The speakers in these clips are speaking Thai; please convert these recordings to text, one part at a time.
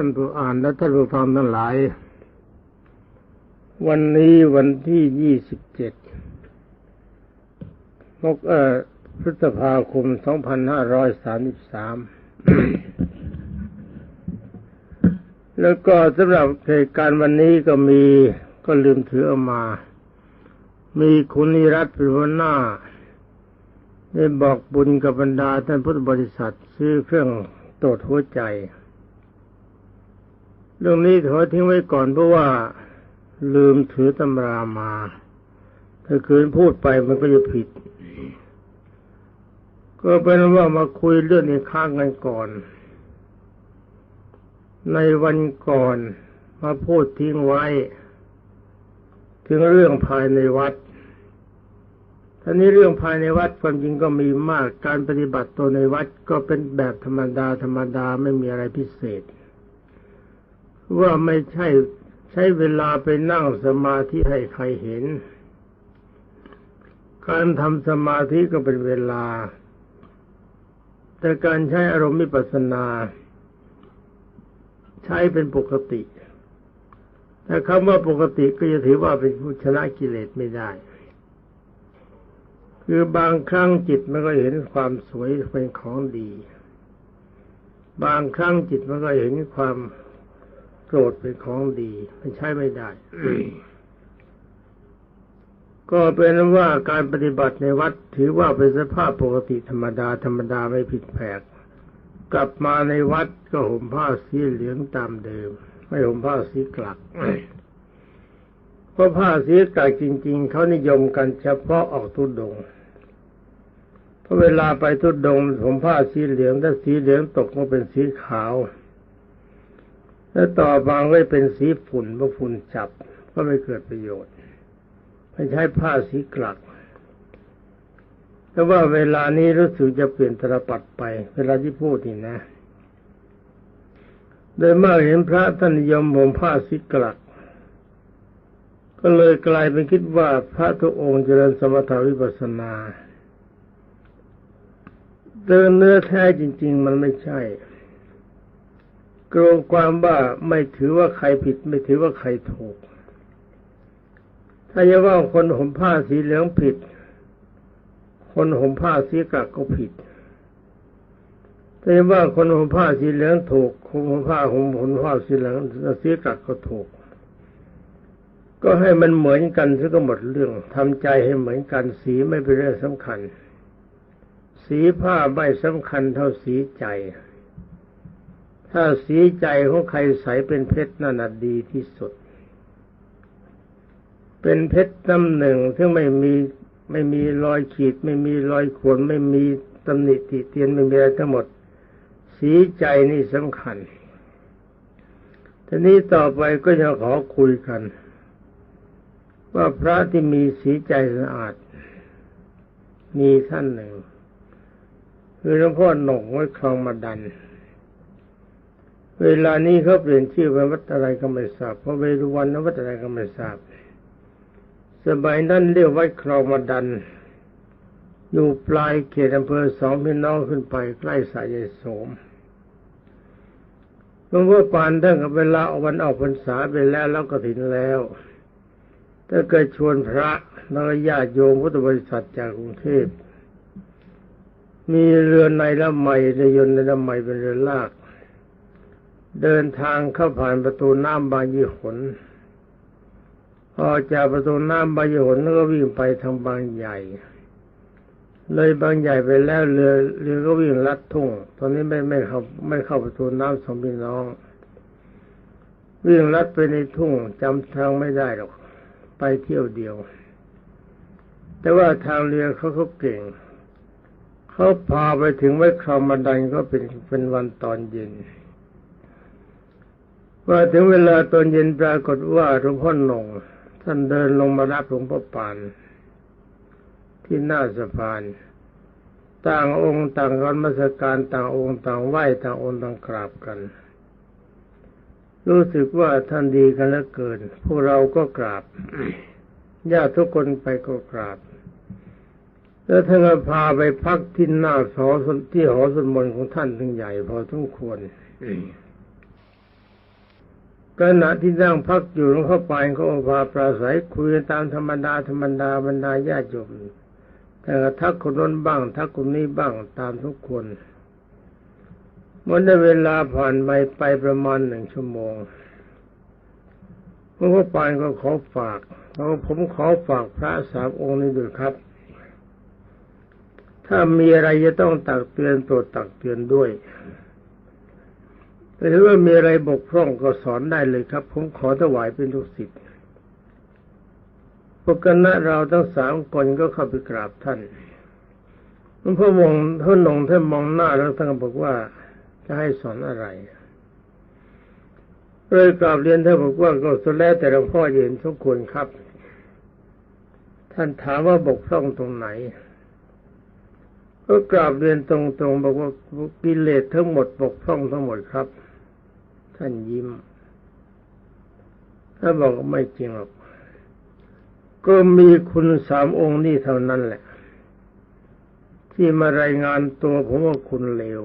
ท่านผู้อ่านและท่านผู้ฟังทั้งหลาย วันนี้วันที่ยี่สิบเจ็ดมกเอ่อพฤษภาคมสองพันห้าร้อยสามสิบสามแล้วก็สำหรับเหตุการณ์วันนี้ก็มีก็ลืมถือเอามา มีคุณนิรัตน์เป็นหัวหน้าได้บอกบุญกับบรรดาท่านพุทธบริษัท ซื้อเครื่องตรวจหัวใจ เรื่องนี้ขอทิ้งไว้ก่อนเพราะว่าลืมถือตำรามา ถ้าคืนพูดไปมันก็จะผิด ก็เป็นว่ามาคุยเรื่องนี้ข้างกันก่อน ในวันก่อนมาพูดทิ้งไว้ ถึงเรื่องภายในวัดท่านี้เรื่องภายในวัดความจริงก็มีมาก การปฏิบัติตัวในวัดก็เป็นแบบธรรมดาธรรมดาไม่มีอะไรพิเศษ ว่าไม่ใช่ใช้เวลาไปนั่งสมาธิให้ใครเห็น การทำสมาธิก็เป็นเวลา แต่การใช้อารมณ์มิปัสนา ใช้เป็นปกติแต่คำว่าปกติก็จะถือว่าเป็นผู้ชนะกิเลสไม่ได้ คือบางครั้งจิตมันก็เห็นความสวยเป็นของดี บางครั้งจิตมันก็เห็นความ โกรธเป็นของดีมันใช้ไม่ได้ ก็เป็นว่าการปฏิบัติในวัดถือว่าเป็นสภาพปกติธรรมดาธรรมดาไม่ผิดแผก กลับมาในวัดก็ห่มผ้าสีเหลืองตามเดิม ไม่ห่มผ้าสีกลักเพราะผ้าสีกลักจริง ๆเขานิยมกันเฉพาะออกทุดงเพราะเวลาไปทุดงผมผ้าสีเหลืองถ้าสีเหลืองตกก็เป็นสีขาว แล้วต่อบางก็เป็นสีฝุ่นเพราะฝุ่นจับก็ไม่เกิดประโยชน์ไม่ใช้ผ้าสีกลักแต่ว่าเวลานี้รู้สึกจะเปลี่ยนตรปัดไป เวลาที่พูดนี่นะ โดยมากเห็นพระท่านยมผมผ้าสีกลัก ก็เลยกลายเป็นคิดว่าพระทุกองค์เจริญสมถาวิปัสสนาเดินเนื้อแท้จริง ๆ มันไม่ใช่ กรงความว่าไม่ถือว่าใครผิด ไม่ถือว่าใครถูก ถ้าจะว่าคนห่มผ้าสีเหลืองผิด คนห่มผ้าสีกลักก็ผิด ถ้าจะว่าคนห่มผ้าสีเหลืองถูก คนห่มผ้าห่มห่มผ้าสีเหลืองสีกลักก็ถูก ก็ให้มันเหมือนกันซะก็หมดเรื่องทำใจให้เหมือนกัน สีไม่เป็นเรื่องสำคัญ สีผ้าไม่สำคัญเท่าสีใจ ถ้าสีใจของใครใสเป็นเพชรนั่นดีที่สุด เป็นเพชรน้ำหนึ่งที่ไม่มีไม่มีรอยขีด ไม่มีรอยขวนไม่มีตำหนิติเตียนไม่มีอะไรทั้งหมด สีใจนี่สำคัญทีนี้ต่อไปก็จะขอคุยกัน ว่าพระที่มีสีใจสะอาด มีท่านหนึ่ง คือหลวงพ่อหนกไว้คลองมาดัน เวลานี้เขาเปลี่ยนชื่อเป็นวัดอะไรก็ไม่ทราบเพราะเวรุวันนวัดอะไรก็ไม่ทราบ สมัยนั้นเรียกวัดคลองมาดัน อยู่ปลายเขตอำเภอสองพี่น้องขึ้นไปใกล้สายโสมหลวงพ่อปานท่านกับเวลาออกวันออกพรรษาไปแล้วแล้วก็ถินแล้ว ถ้าเกิดชวนพระแล้วก็ญาติโยมพุทธบริษัทจากกรุงเทพมีเรือในละไมเรือยนต์ในละไมเป็นเรือลาก เดินทางเข้าผ่านประตูน้ำบางยี่หนพอจากประตูน้ำบางยี่หนก็วิ่งไปทางบางใหญ่ เลยบางใหญ่ไปแล้วเรือเรือก็วิ่งลัดทุ่ง ตอนนี้ไม่ไม่เข้าไม่เข้าประตูน้ำสองพี่น้อง วิ่งลัดไปในทุ่งจำทางไม่ได้หรอก ไปเที่ยวเดียว แต่ว่าทางเรือเขาเขาเก่งเขาพาไปถึงไว้คลองมาดันก็เป็นเป็นวันตอนเย็น ว่าถึงเวลาตอนเย็นปรากฏว่าหลวงพ่อหนงท่านเดินลงมารับหลวงพ่อปาน ที่หน้าสะพาน ต่างองค์ต่างกันมาสการต่างองค์ต่างไหว้ต่างองค์ต่างกราบกัน รู้สึกว่าท่านดีกันแล้วเกิน พวกเราก็กราบญาติทุกคนไปก็กราบ แล้วท่านก็พาไปพักที่หน้าหอที่หอสวดมนต์ของท่านทั้งใหญ่พอสมควร ขณะที่นั่งพักอยู่หลวงพ่อปานเขาพาปราศัยคุยตามธรรมดาธรรมดาบรรดาญาติโยมแต่ทักคนน้นบ้าง ทักคนนี้บ้างตามทุกคนเมื่อได้เวลาผ่านไปไปประมาณหนึ่งชั่วโมงหลวงพ่อปานก็ขอฝากเราผมขอฝากพระสามองค์นี้ด้วยครับ ถ้ามีอะไรจะต้องตักเตือนโปรดตักเตือนด้วย แต่ถ้าว่ามีอะไรบกพร่องก็สอนได้เลยครับ ผมขอถวายเป็นทุกสิทธิ์พวกคณะเราทั้งสามคนก็เข้าไปกราบท่านหลวงพ่อมองท่านหนงท่านมองหน้าแล้วท่านบอกว่าจะให้สอนอะไรเลยกราบเรียนท่านบอกว่าก็สุดแล้วแต่หลวงพ่อเห็นทุกคนครับ ท่านถามว่าบกพร่องตรงไหนก็กราบเรียนตรงๆบอกว่ากิเลสทั้งหมดบกพร่องทั้งหมดครับ ท่านยิ้มถ้าบอกไม่จริงหรอก ก็มีคุณสามองค์นี่เท่านั้นแหละ ที่มารายงานตัวผมว่าคุณเลว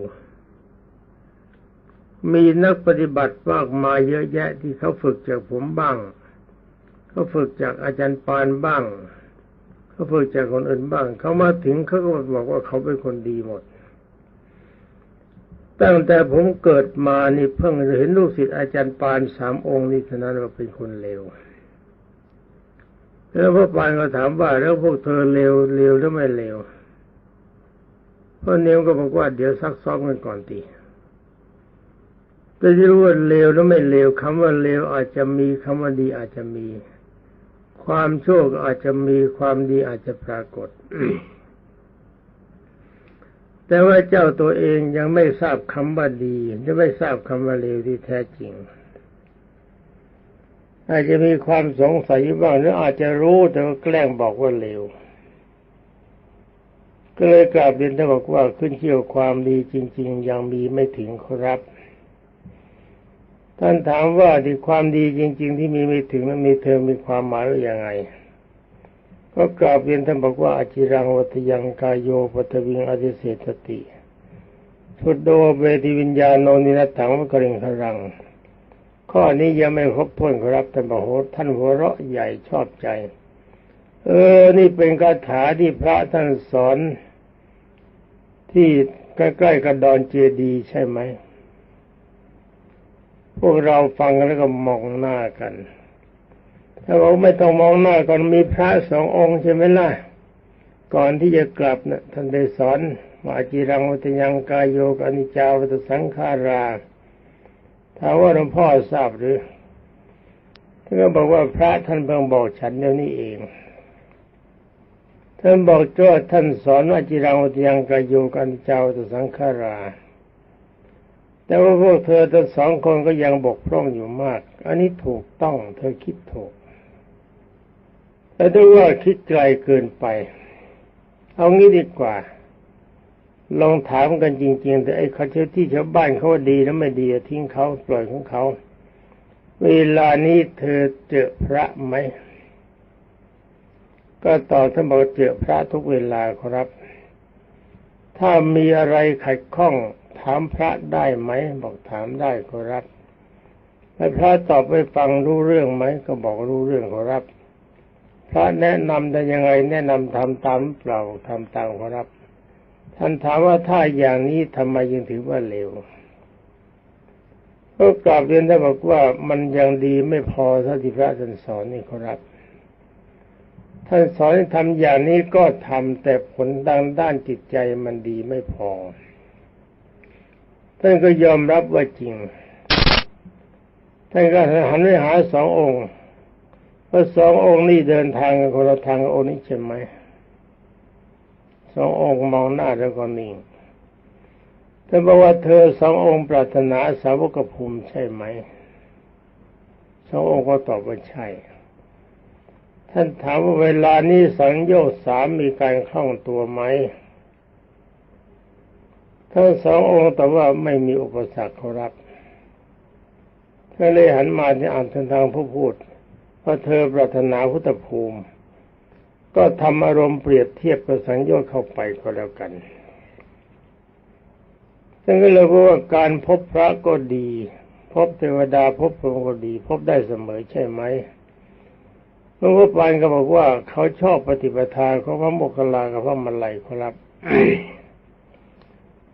มีนักปฏิบัติมากมายเยอะแยะที่เขาฝึกจากผมบ้าง เขาฝึกจากอาจารย์ปานบ้าง เขาฝึกจากคนอื่นบ้าง เขามาถึงเขาก็บอกว่าเขาเป็นคนดีหมด ตั้งแต่ผมเกิดมานี่เพิ่งเห็นลูกศิษย์อาจารย์ปานสามองค์นี่เท่านั้นว่าเป็นคนเลวแล้วพระปานก็ถามว่าแล้วพวกเธอเลวเลวหรือไม่เลวพ่อเนียวก็บอกว่าเดี๋ยวซักซ้อมกันก่อนตีแต่ที่รู้ว่าเลวหรือไม่เลวคำว่าเลวอาจจะมีคำว่าดีอาจจะมี ความโชั่วก็อาจจะมีความดีอาจจะปรากฏ แต่ว่าเจ้าตัวเองยังไม่ทราบคำว่าดียังไม่ทราบคำว่าเลวที่แท้จริง อาจจะมีความสงสัยบ้างหรืออาจจะรู้แต่ว่าแกล้งบอกว่าเลวก็เลยกราบเรียนท่านบอกว่าขึ้นเชี่ยวความดีจริง ๆ ยังมีไม่ถึงครับ ท่านถามว่าที่ความดีจริง ๆ ที่มีไม่ถึงนั้นมีเธอมีความหมายว่าอย่างไง ก็กราบเรียนท่านบอกว่าอจิรังวัตยังกายโยปัตวิงอธิเศสติพุทโดเบติวิญญาโนนินัตถังวกริงครัง ข้อนี้ยังไม่ครบถ้วนครับท่านบอกโหท่านหัวเราะใหญ่ชอบใจ เออ นี่เป็นคาถาที่พระท่านสอน ที่ใกล้ๆกับดอนเจดีใช่ไหมพวกเราฟังแล้วก็มองหน้ากัน ถ้าเราไม่ต้องมองหน้าก่อนมีพระสององค์ใช่ไหมล่ะก่อนที่จะกลับนะท่านได้สอนว่าจีรังวัตยังกายโยกอนิจจาวัตสังขาราถ้าว่าหลวงพ่อทราบหรือท่านก็บอกว่าพระท่านเพิ่งบอกฉันเดี๋ยวนี้เองท่านบอกจ้าท่านสอนว่าจีรังวัตยังกายโยกอนิจจาวัตสังขารา แต่ว่าพวกเธอทั้งสองคนก็ยังบกพร่องอยู่มาก อันนี้ถูกต้อง เธอคิดถูก แต่ถ้าว่าคิดไกลเกินไป เอางี้ดีกว่า ลองถามกันจริง ๆ แต่ไอ้เขาเชที่ชาวบ้านเขาว่าดีแล้วไม่ดีทิ้งเขาปล่อยของเขา เวลานี้เธอเจอพระไหมก็ตอบท่านบอกเจอพระทุกเวลาครับ ถ้ามีอะไรขัดข้องถามพระได้ไหม บอกถามได้ขอรับให้วพระตอบไปฟังรู้เรื่องไหมก็บอกรู้เรื่องขอรับ พระแนะนำได้ยังไง แนะนำทำตามเปล่าทำตามขอรับ ท่านถามว่าถ้าอย่างนี้ทำไมยังถือว่าเลวก็กลับเรียนได้บอกว่ามันยังดีไม่พอท่าที่พระท่านสอนนี่ขอรับ ท่านสอนให้ทำอย่างนี้ก็ทำแต่ผลด้านด้านจิตใจมันดีไม่พอ ท่านก็ยอมรับว่าจริง ท่านก็หันไปหาสององค์ เพราะสององค์นี้เดินทางกันคนละทางองค์นี้ใช่ไหมสององค์มองหน้าแล้วก็นิ่งท่านบอกว่าเธอสององค์ปรารถนาสาวกภูมิใช่ไหมสององค์ก็ตอบว่าใช่ ท่านถามว่าเวลานี้สังโยชน์สามมีการคล่องตัวไหมทั้งสององค์แต่ว่าไม่มีอุปสรรคเขารับก็เลยหันมาที่อ่านทางทางผู้พูด พอเธอปรารถนาพุทธภูมิ ก็ทำอารมณ์เปรียบเทียบกับสังโยชน์เข้าไปก็แล้วกันซึ่งก็เลยว่าการพบพระก็ดีพพบเทวดาพบพรหมก็ดี พบได้เสมอใช่ไหมหลวงพ่อปานก็บอกว่าเขาชอบปฏิปทาของพระโมคคัลลากับพระมัลลัยครับ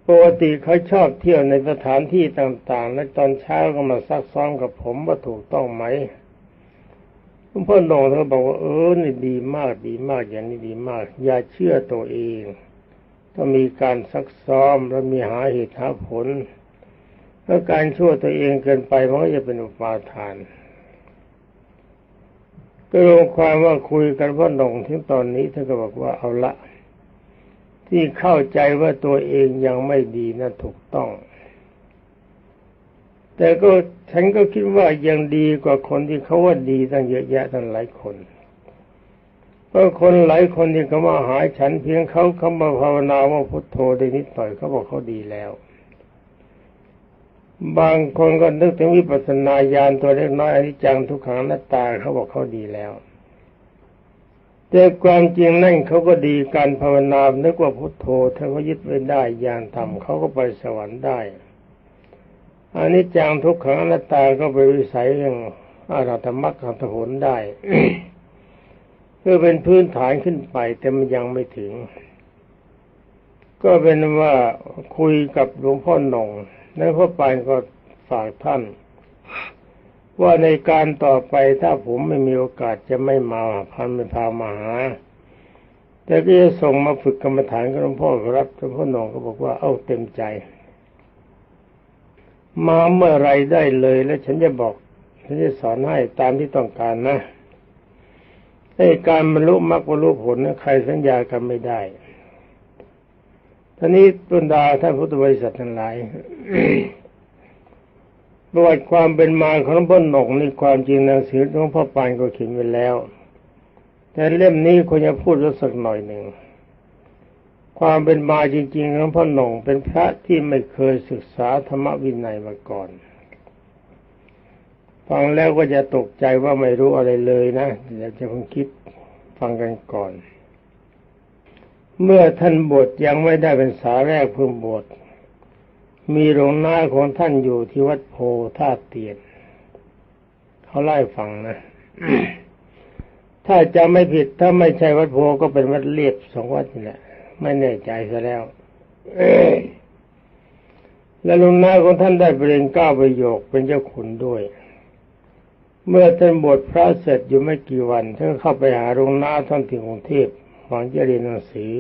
ปกติเขาชอบเที่ยวในสถานที่ต่าง ๆ และตอนเช้าก็มาซักซ้อมกับผมว่าถูกต้องไหม หลวงพ่อหนงเขาบอกว่าเออนี่ดีมากดีมากอย่างนี้ดีมาก อย่าเชื่อตัวเองต้องมีการซักซ้อมและมีหาเหตุหาผลถ้าการชั่วตัวเองเกินไปมันก็จะเป็นอุปาทานก็รวมความว่าคุยกันพ่อหนงถึงตอนนี้ท่านก็บอกว่าเอาละที่เข้าใจว่าตัวเองยังไม่ดีนั่นถูกต้อง แต่ก็ฉันก็คิดว่ายังดีกว่าคนที่เขาว่าดีตั้งเยอะแยะตั้งหลายคนเพราะคนหลายคนที่เขามาหาฉันเพียงเขาเขามาภาวนาว่าพุทโธได้นิดหน่อยเขาบอกเขาดีแล้ว บางคนก็นึกถึงวิปัสสนาญาณตัวเล็กน้อยอนิจจังทุกขังนัตตาเขาบอกเขาดีแล้วแต่ความจริงนั่นเขาก็ดีการภาวนานึกว่าพุทโธถ้าเขายึดไว้ได้ญาณธรรมเขาก็ไปสวรรค์ได้ อนิจจังทุกขังนัตตาก็ไปวิสัยเรื่องอารัตมรรคขันธผลได้คือเป็นพื้นฐานขึ้นไป แต่มันยังไม่ถึง ก็เป็นว่าคุยกับหลวงพ่อหนงแล้วพ่อปานก็ฝากท่าน ว่าในการต่อไปถ้าผมไม่มีโอกาสจะไม่มาพันไม่พามาหาแต่ก็จะส่งมาฝึกกรรมฐานกับหลวงพ่อรับหลวงพ่อหนองก็บอกว่าเอ้าเต็มใจ มาเมื่อไรได้เลยแล้วฉันจะบอก ฉันจะสอนให้ตามที่ต้องการนะในการบรรลุมรรคบรรลุผลนะใครสัญญากันไม่ได้ท่านี้บรรดาท่านพุทธบริษัททั้งหลายประวัติความเป็นมาของพ่อหนกในความจริงหนังสือของพ่อปานก็เขียนไว้แล้ว แต่เล่มนี้ควรจะพูดสักหน่อยหนึ่ง ความเป็นมาจริงๆของพ่อหนงเป็นพระที่ไม่เคยศึกษาธรรมวินัยมาก่อนฟังแล้วก็จะตกใจว่าไม่รู้อะไรเลยนะอยากจะเพิ่งคิดฟังกันก่อน เมื่อท่านบวชยังไม่ได้เป็นสาแรกเพิ่งบวชมีโรงน้าของท่านอยู่ที่วัดโพธาเตียน เขาไล่ฟังนะ ถ้าจะไม่ผิดถ้าไม่ใช่วัดโพก็เป็นวัดเลียบสองวัดนี่แหละ ไม่แน่ใจซะแล้วและลุงน้าของท่านได้เปลี่ยนก้าประโยคเป็นเจ้าขุนด้วย เมื่อท่านบวชพระเสร็จอยู่ไม่กี่วันท่านเข้าไปหาลุงน้าท่านที่กรุงเทพหวังจะเรียนหนังสือ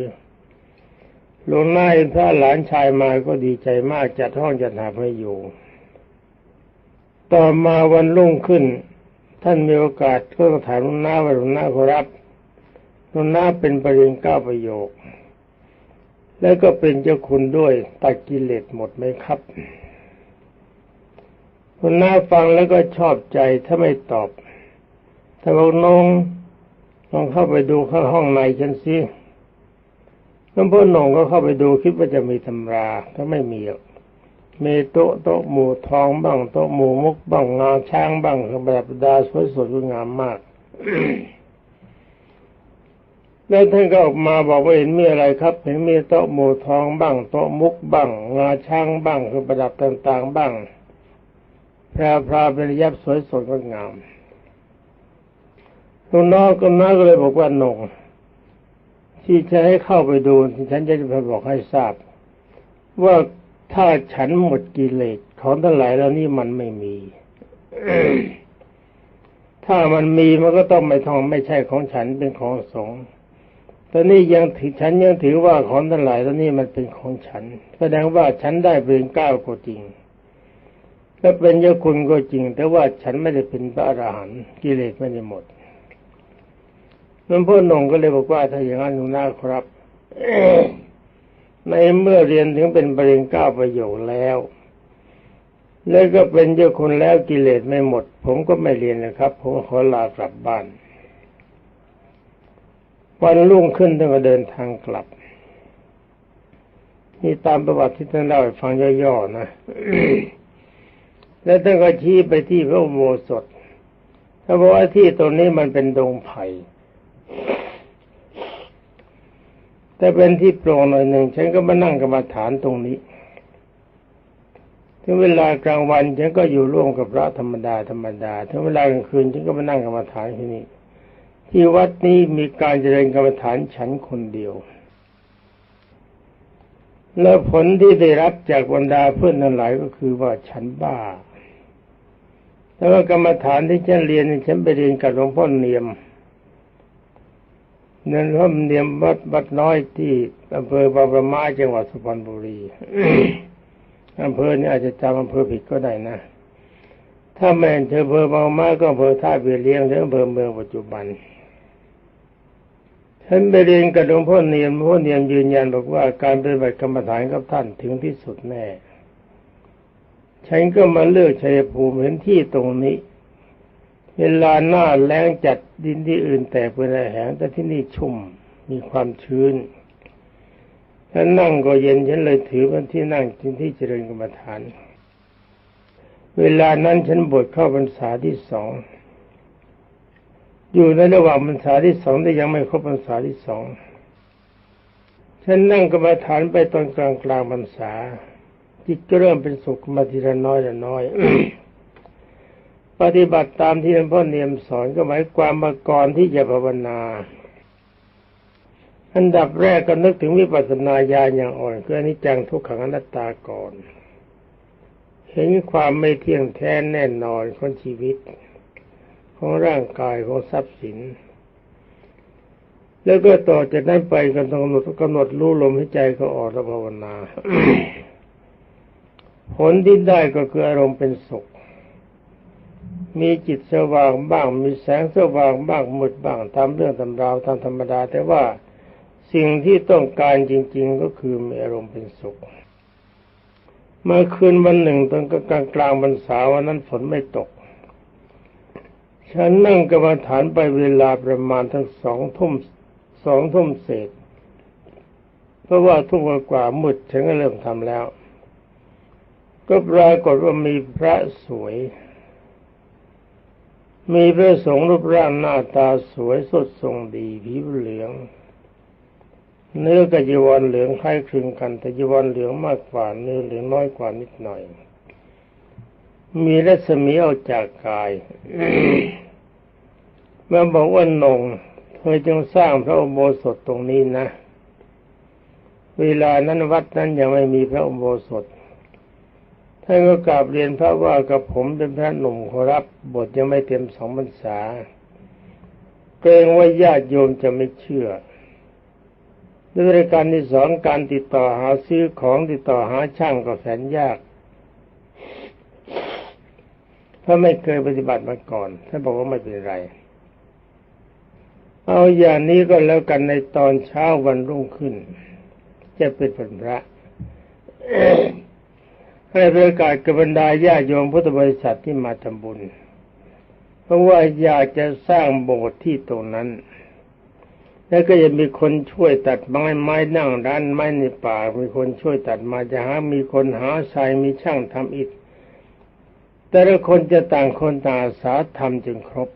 ลวงนายพระหลานชายมาก็ดีใจมากจัดห้องจัดหาให้อยู่ ต่อมาวันรุ่งขึ้น ท่านมีโอกาสก็ถามลวงนาว่าลวงนาขอรับลวงนาเป็นปริญเก้าประโยค แล้วก็เป็นเจ้าคุณด้วยตัดกิเลสหมดไหมครับหลวงนาฟังแล้วก็ชอบใจถ้าไม่ตอบ ถ้าบอกน้องลองเข้าไปดูข้างห้องในฉันสิหลวงพ่อหนงก็เข้าไปดูคิดว่าจะมีตำราก็ไม่มีมีโต๊ะโต๊ะหมู่ทองบ้างโต๊ะหมู่มุกบ้างงาช้างบ้างแบบดาสวยสดงามมาก แล้วท่านก็ออกมาบอกว่าเห็นมีอะไรครับ เห็นมีโต๊ะหมูทองบ้างโต๊ะมุกบ้างงาช้างบ้างคือประดับต่างๆบ้างแพระพระเป็นยับสวยสดงดงามลุงน้องก็น้าก็เลยบอกว่าหนงที่จะให้เข้าไปดูฉันจะไปบอกให้ทราบ ว่าถ้าฉันหมดกิเลสของทั้งหลายแล้วนี่มันไม่มีถ้ามันมีมันก็ต้องไม่ทองไม่ใช่ของฉันเป็นของสงฆ์ ตอนนี้ยังถือฉันยังถือว่าของทั้งหลายแล้วนี่มันเป็นของฉัน แสดงว่าฉันได้เป็นก้าวก็จริงและเป็นยคุณก็จริง แต่ว่าฉันไม่ได้เป็นพระอรหันต์กิเลสไม่ได้หมดหลวงพ่อหนงก็เลยบอกว่าถ้าอย่างนั้นหนูน่าครับในเมื่อเรียนถึงเป็นปริญญาประโยชน์แล้ว แล้วก็เป็นเจ้าคนแล้วกิเลสไม่หมด ผมก็ไม่เรียนนะครับ ผมขอลากลับบ้าน วันรุ่งขึ้นต้องเดินทางกลับ นี่ตามประวัติที่ท่านเล่าให้ฟังย่อๆนะ แล้วท่านก็ชี้ไปที่พระอุโบสถถ้านบอกว่าที่ตรงนี้มันเป็นดงไผ่แต่เป็นที่โปร่งหน่อยหนึ่งฉันก็มานั่งกรรมฐานตรงนี้ถึงเวลากลางวันฉันก็อยู่ร่วมกับพระธรรมดาธรรมดาถึงเวลากลางคืนฉันก็มานั่งกรรมฐานที่นี่ ที่วัดนี้มีการเจริญกรรมฐานฉันคนเดียว แล้วผลที่ได้รับจากบรรดาเพื่อนนั้นหลายก็คือว่าฉันบ้าแต่ว่ากรรมฐานที่ฉันเรียนฉันไปเรียนกับหลวงพ่อเนียมนั่นพ่อเนียมวัดวัดน้อยที่อำเภอบางประมาจังหวัดสุพรรณบุรีอำเภอนี้อาจจะจำอำเภอผิดก็ได้นะ ถ้าแม่นเธออำเภอบางปรมาก็อำเภอท่าเบียเลี้ยงหรืออำเภอเมืองปัจจุบัน ฉันไปเรียนกับหลวงพ่อเนียมหลวงพ่อเนียมยืนยันบอกว่าการปฏิบัติกรรมฐานกับท่านถึงที่สุดแน่ ฉันก็มาเลือกชัยภูมิเห็นที่ตรงนี้ เวลาหน้าแล้งจัดดินที่อื่นแตกเป็นแหงแต่ที่นี่ชุ่มมีความชื้นถ้านั่งก็เย็นฉันเลยถือเป็นที่นั่งจริงที่เจริญกรรมฐาน เวลานั้นฉันบวชเข้าพรรษาที่สอง อยู่ในระหว่างพรรษาที่สองแต่ยังไม่ครบพรรษาที่สองฉันนั่งกรรมฐานไปตอนกลางกลางพรรษาจิตก็เริ่มเป็นสุขมาทีละน้อยละน้อยปฏิบัติตามที่หลวงพ่อเนียมสอนก็หมายความมาก่อนที่จะภาวนา อันดับแรกก็นึกถึงวิปัสสนาญาณอย่างอ่อนคืออนิจจังทุกขังอนัตตาก่อน เห็นความไม่เที่ยงแท้แน่นอนของชีวิต ของร่างกายของทรัพย์สิน แล้วก็ต่อจากนั้นไปกันกำหนดกำหนดรู้ลมหายใจเขาออกแล้วภาวนา ผลที่ได้ก็คืออารมณ์เป็นสุข มีจิตสว่างบ้าง มีแสงสว่างบ้างมืดบ้างตามเรื่องตำราวตามธรรมดา แต่ว่าสิ่งที่ต้องการจริง ๆ ก็คือมีอารมณ์เป็นสุขเมื่อคืนวันหนึ่งตอนกลางกลางวันเสาร์วันนั้นฝนไม่ตก ฉันนั่งกรรมฐานไปเวลาประมาณทั้งสองทุ่มสองทุ่มเศษ เพราะว่าทุ่มกว่ามืดฉันก็เริ่มทำแล้ว ก็ปรากฏว่ามีพระสวย มีพระสงฆ์รูปร่างหน้าตาสวยสดทรงดีผิวเหลือง เนื้อกจีวรเหลืองคล้ายคลึงกันแต่จีวรเหลืองมากกว่าเนื้อเหลืองน้อยกว่านิดหน่อย มีรัศมีออกจากกายเมื่อบอกว่านงเธอจงสร้างพระอุโบสถตรงนี้นะ เวลานั้นวัดนั้นยังไม่มีพระอุโบสถท่านก็กราบเรียนพระว่ากับผมเป็นพระหนุ่มขอรับบทยังไม่เต็มสองพรรษา เกรงว่าญาติโยมจะไม่เชื่อด้วยการที่สองการติดต่อหาซื้อของติดต่อหาช่างก็แสนยาก ถ้าไม่เคยปฏิบัติมาก่อนท่านบอกว่าไม่เป็นไร เอาอย่างนี้ก็แล้วกันในตอนเช้าวันรุ่งขึ้น จะเป็นวันพระให้ประกาศกับบรรดาญาโยมพุทธบริษัทที่มาทำบุญ เพราะว่าอยากจะสร้างโบสถ์ที่ตรงนั้น แล้วก็จะมีคนช่วยตัดไม้ไม้นั่งร้านไม้ในป่า มีคนช่วยตัดมาจะหา มีคนหาทรายมีช่างทำอิฐ แต่ละคนจะต่างคนต่างอาสาทำจึงครบ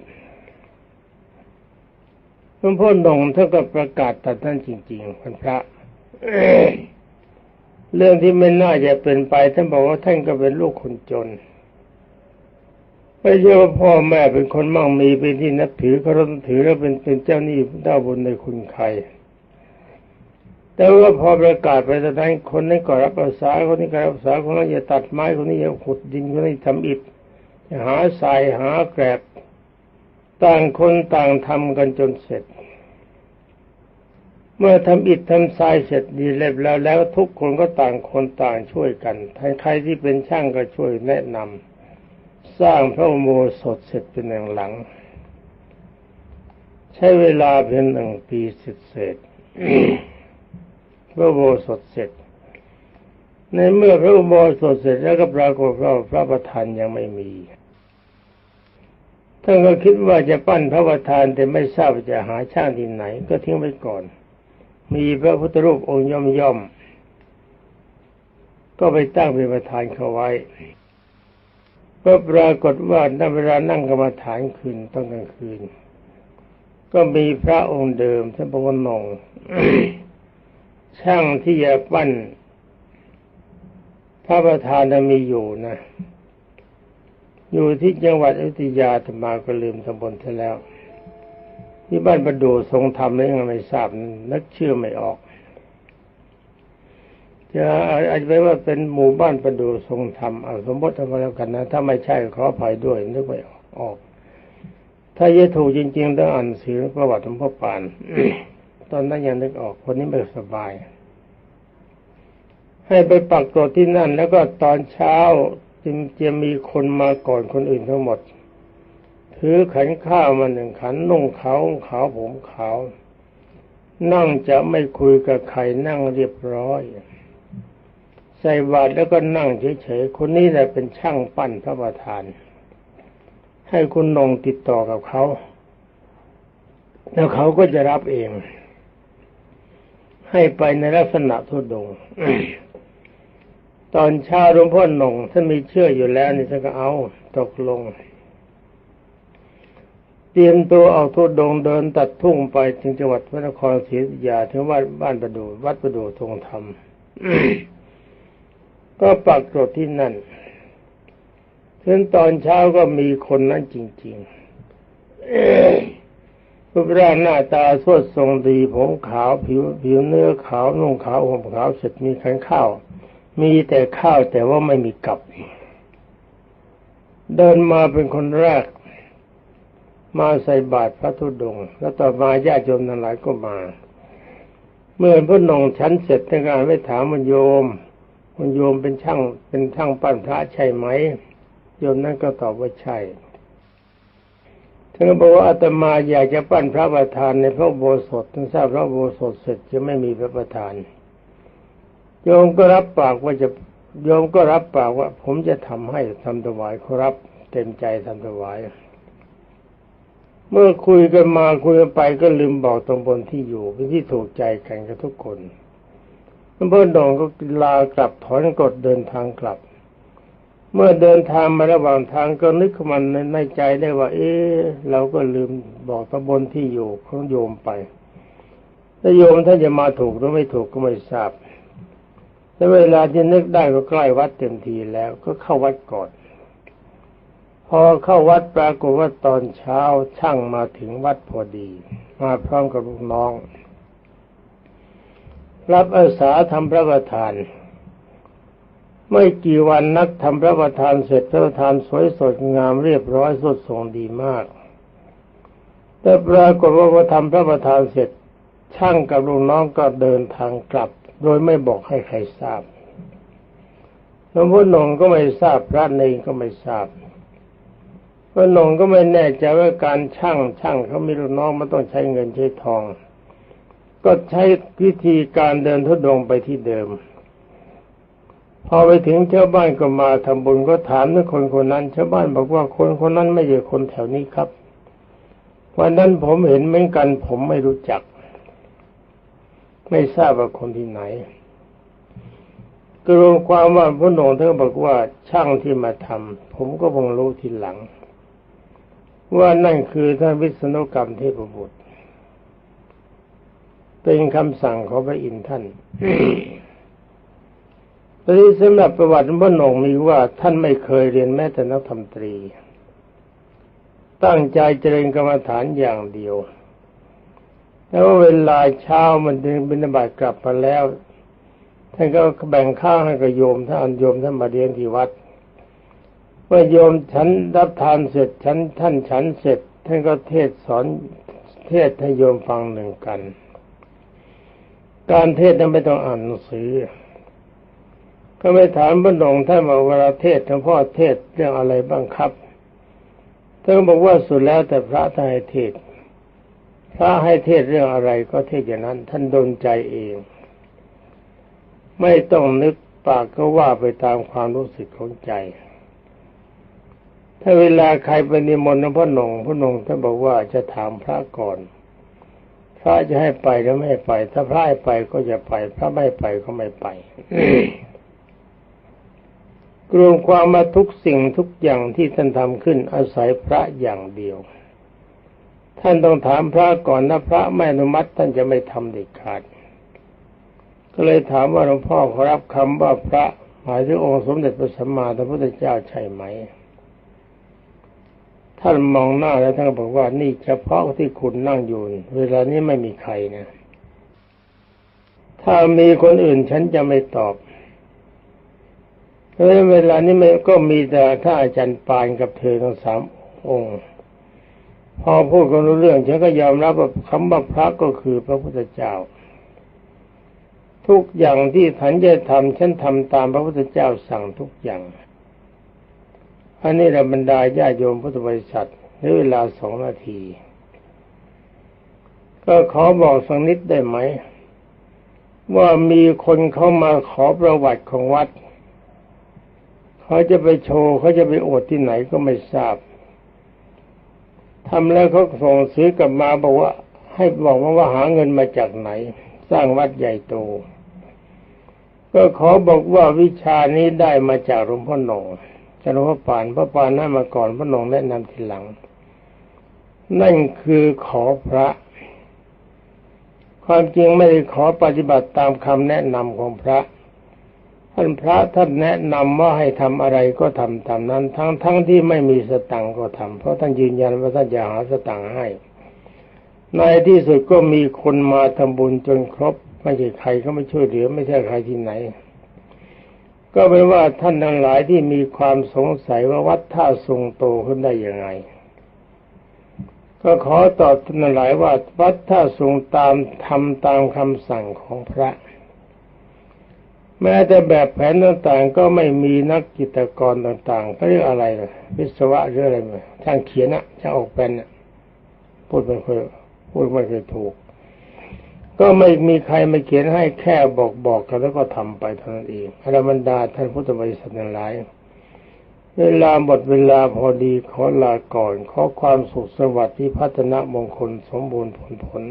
หลวงพ่อหนงท่านก็ประกาศตัดท่านจริงๆคนพระ เรื่องที่ไม่น่าจะเป็นไปท่านบอกว่าท่านก็เป็นลูกคนจนไม่ใช่ว่าพ่อแม่เป็นคนมั่งมีเป็นที่นับถือเขาต้องถือแล้วเป็นเป็นเจ้าหนี้เจ้าบุญในคุณใคร แต่ว่าพอประกาศไปตอนนั้นคนนี้ก็รับภาษาคนนี้ก็รับภาษาคนนี้จะตัดไม้คนนี้จะขุดดินคนนี้ทำอิฐหาทรายหาแกรบต่างคนต่างทำกันจนเสร็จ เมื่อทำอิฐทำทรายเสร็จดีเรียบแล้วแล้วทุกคนก็ต่างคนต่างช่วยกันใครที่เป็นช่างก็ช่วยแนะนำสร้างพระโมสถเสร็จเป็นอย่างหลัง ใช้เวลาเพียงหนึ่งปีสร็จเสร็จ พระโบสถเสร็จ ในเมื่อพระโบสถเสร็จแล้วก็ปรากฏว่าพระประธานยังไม่มีท่านก็คิดว่าจะปั้นพระประธานแต่ไม่ทราบจะหาช่างที่ไหน ก็ทิ้งไว้ก่อน มีพระพุทธรูปองค์ย่อมย่อมก็ไปตั้งเป็นประธานเขาไว้ก็ปรากฏว่าในเวลานั่งกรรมฐานคืนต้องกลางคืน ก็มีพระองค์เดิมท่านพระวนง ช่างที่จะปั้น พระประธานมีอยู่นะ อยู่ที่จังหวัดอยุธยาธรรมาก็ลืมตำบลซะแล้ว ที่บ้านประดูทรงธรรมแล้ยังไม่ทราบนึกชื่อไม่ออกจะอาจจะแปว่าเป็นหมู่บ้านประดูทรงธรรมเอาสมมติเอาแล้วกันนะ ถ้าไม่ใช่ขออภัยด้วยนึกไม่ออก ถ้าจะถูกจริงๆต้องอ่านสือประวัติของพ่อปาน ตอนนั้นยังนึกออกคนนี้ไม่สบาย ให้ไปปักกรดที่นั่น แล้วก็ตอนเช้าจึงจะมีคนมาก่อนคนอื่นทั้งหมด ถือขันข้าวมาหนึ่งขันนุ่งขาวขาวผมขาว นั่งจะไม่คุยกับใครนั่งเรียบร้อย ใส่บาตรแล้วก็นั่งเฉยๆคนนี้แหละเป็นช่างปั้นพระประธาน ให้คุณนงติดต่อกับเขาแล้วเขาก็จะรับเอง ให้ไปในลักษณะทุดงตอนเช้าหลวงพ่อหนงท่านมีเชื่ออยู่แล้วนี่ท่านก็เอาตกลง เตรียมตัวออกทุดงเดินตัดทุ่งไปถึงจังหวัดพระนครศรีอยุธยาถึงวัดบ้านประดูวัดประดูทรงธรรมก็ปักกรดที่นั่นถึงตอนเช้าก็มีคนนั้นจริง ๆ รูปร่างหน้าตาสวดทรงดี ผมขาวผิวผิวเนื้อขาวนุ่งขาวห่มขาวเสร็จมีขันข้าว มีแต่ข้าวแต่ว่าไม่มีกับ เดินมาเป็นคนแรก มาใส่บาตรพระธุดงค์แล้วต่อมาญาติโยมทั้งหลายก็มา เมื่อพระนงชั้นเสร็จท่านก็ไปถามมันโยมมันโยมเป็นช่างเป็นช่างปั้นพระใช่ไหมโยมนั้นก็ตอบว่าใช่ ท่านก็บอกว่าอาตมาอยากจะปั้นพระประธานในพระโบสถท่านทราบพระโบสถเสร็จจะไม่มีพระประธาน โยมก็รับปากว่าจะโยมก็รับปากว่า ผมจะทำให้ทำถวายเขารับเต็มใจทำถวาย เมื่อคุยกันมาคุยกันไปก็ลืมบอกตรงบนที่อยู่เป็นที่ถูกใจกันกับทุกคนเพื่อนดองก็ลากลับถอนกดเดินทางกลับ เมื่อเดินทางมาระหว่างทางก็นึกขึ้นมาในใจได้ว่า เอ๊ะเราก็ลืมบอกตำบลที่อยู่ของโยมไปถ้าโยมท่านจะมาถูกหรือไม่ถูกก็ไม่ทราบแต่เวลาที่นึกได้ก็ใกล้วัดเต็มทีแล้ว ก็เข้าวัดก่อน พอเข้าวัดปรากฏว่าตอนเช้าช่างมาถึงวัดพอดี มาพร้อมกับลูกน้อง รับอาสาทำพระประธาน ไม่กี่วันนักทำพระประธานเสร็จพระประธานสวยสดงามเรียบร้อยสดส่งดีมาก แต่ปรากฏว่าพอทำพระประธานเสร็จช่างกับลูกน้องก็เดินทางกลับ โดยไม่บอกให้ใครทราบหลวงพ่อหนงก็ไม่ทราบพระเนงก็ไม่ทราบพระหนงก็ไม่แน่ใจว่าการช่างช่างเขามีลูกน้องมันต้องใช้เงินใช้ทอง ก็ใช้พิธีการเดินทุดงไปที่เดิม พอไปถึงชาวบ้านก็มาทำบุญก็ถามถึงคนคนนั้นชาวบ้านบอกว่าคนคนนั้นไม่ใช่คนแถวนี้ครับวันนั้นผมเห็นเหมือนกัน ผมไม่รู้จัก ไม่ทราบว่าคนที่ไหนกรวมความว่าพระนงท่านบอกว่าช่างที่มาทำผมก็เพิ่งรู้ทีหลัง ว่านั่นคือท่านวิษณุกรรมเทพบุตร เป็นคำสั่งของพระอินทร์ท่าน ตอนนี้สำหรับประวัติพระนงมีว่าท่านไม่เคยเรียนแม้แต่นักธรรมตรี ตั้งใจเจริญกรรมฐานอย่างเดียวแล้วเวลาเช้ามันดึงบิณฑบาตกลับมาแล้วท่านก็แบ่งข้าวให้กับโยมท่านโยมท่านมาเรียนที่วัดเมื่อโยมฉันรับทานเสร็จฉันท่านฉันเสร็จ ท่านก็เทศสอนเทศให้โยมฟังหนึ่งกัน การเทศนั้นไม่ต้องอ่านหนังสือ ก็ไปถามพระนงท่านบอกเวลาเทศท่านพ่อเทศเรื่องอะไรบ้างครับท่านบอกว่าสุดแล้วแต่พระท่านให้เทศพระให้เทศเรื่องอะไรก็เทศอย่างนั้น ท่านดนใจเอง ไม่ต้องนึกปากก็ว่าไปตามความรู้สึกของใจ ถ้าเวลาใครไปนิมนต์หลวงพระนงพระนงท่านบอกว่าจะถามพระก่อน พระจะให้ไปหรือไม่ไป ถ้าพระให้ไปก็จะไป พระไม่ไปก็ไม่ไป รวมความมาทุกสิ่งทุกอย่างที่ท่านทำขึ้นอาศัยพระอย่างเดียว ท่านต้องถามพระก่อนถ้าพระไม่อนุมัติท่านจะไม่ทำเด็ดขาด ก็เลยถามว่าหลวงพ่อขอรับคำว่าพระหมายถึงองค์สมเด็จพระสัมมาสัมพุทธเจ้าใช่ไหม ท่านมองหน้าแล้วท่านบอกว่านี่เฉพาะที่คุณนั่งอยู่เวลานี้ไม่มีใครนะ ถ้ามีคนอื่นฉันจะไม่ตอบ เพราะเวลานี้มันก็มีแต่ถ้าอาจารย์ปานกับเธอทั้งสามองค์ พอพูดกันรู้เรื่องฉันก็ยอมรับว่าคำว่าพระก็คือพระพุทธเจ้า ทุกอย่างที่ฉันจะทำฉันทำตามพระพุทธเจ้าสั่งทุกอย่างอันนี้เราบรรดาญาโยมพุทธบริษัทในเวลาสองนาที ก็ขอบอกสักนิดได้ไหม ว่ามีคนเข้ามาขอประวัติของวัด เขาจะไปโชว์เขาจะไปอวดที่ไหนก็ไม่ทราบทำแล้วเขาส่งซื้อกลับมาบอกว่า ให้บอกว่าว่าหาเงินมาจากไหน สร้างวัดใหญ่โต ก็ขอบอกว่าวิชานี้ได้มาจากหลวงพ่อหนงจากหลวงพ่อปานพระปานนั่นมาก่อนพระหนงแนะนำทีหลัง นั่นคือขอพระ ความจริงไม่ได้ขอปฏิบัติตามคำแนะนำของพระ ท่านพระท่านแนะนำว่าให้ทำอะไรก็ทำตามนั้น ทั้งทั้งที่ไม่มีสตังก็ทำเพราะท่านยืนยันว่าท่านจะหาสตังให้ ในที่สุดก็มีคนมาทำบุญจนครบ ไม่ใช่ใครก็ไม่ช่วยเหลือ ไม่ใช่ใครที่ไหน ก็เป็นว่าท่านทั้งหลายที่มีความสงสัยว่าวัดท่าทรงโตขึ้นได้ยังไง ก็ขอตอบท่านทั้งหลายว่าวัดท่าทรงตามทำตามคำสั่งของพระ แม้แต่แบบแผนต่างๆ ก็ไม่มีนักกิจกรต่างๆเขาเรียกอะไรนะวิศวะหรืออะไรมาช่างเขียนอะช่างออกเป็นอะพูดไม่เคยพูดไม่เคยถูก ก็ไม่มีใครมาเขียนให้แค่บอกบอกกันแล้วก็ทำไปเท่านั้นเองอรบรรดาท่านพุทธบริษัททั้งหลายเวลาหมดเวลาพอดีขอลาก่อน ขอความสุขสวัสดิ์ที่พัฒนามงคลสมบูรณ์ผลผล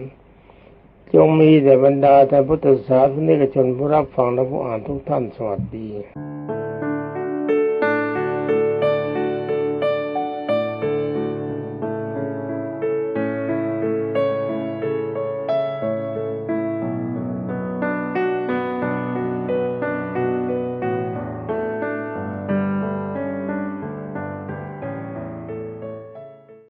จงมีแต่บรรดาท่านพุทธศาสนิกชนผู้รับฟังและผู้อ่านทุกท่านสวัสดี